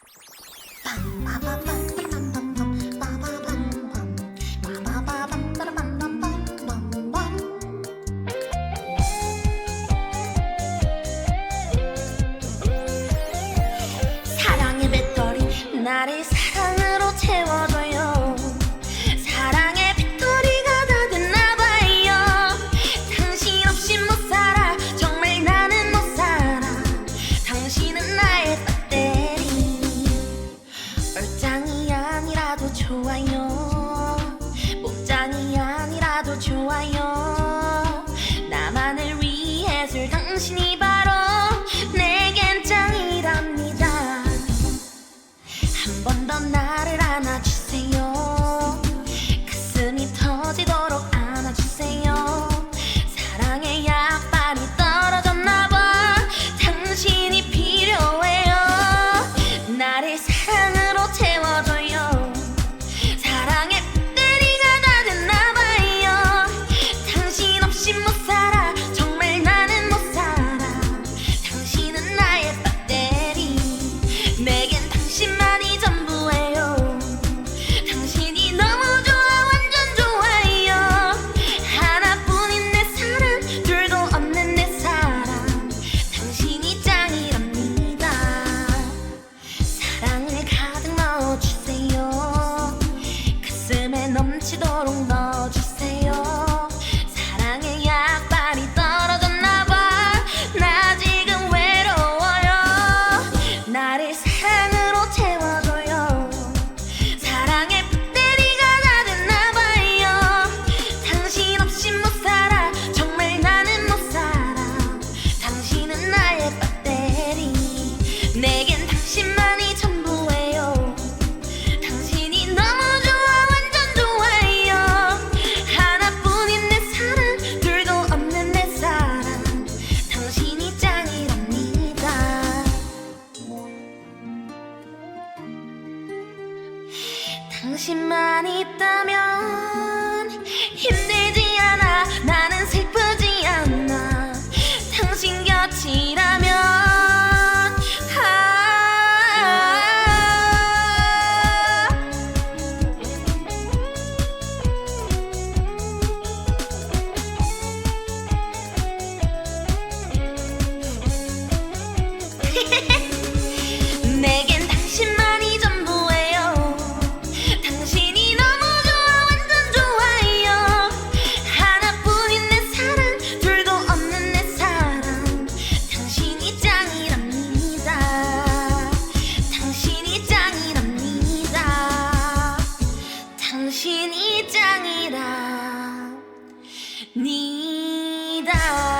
「パンパパ」。 아니라도 좋아요. 목장이 아니라도 좋아요. 나만을 위해 술 당신이 바로 내겐 짱이랍니다. 한 번 더 나를 안아주세요. 가슴이 터지도록 안아주세요. por. 당신만 있다면 힘들지 않아 나는 슬프지 않아. 당신 곁이라면 아. 你的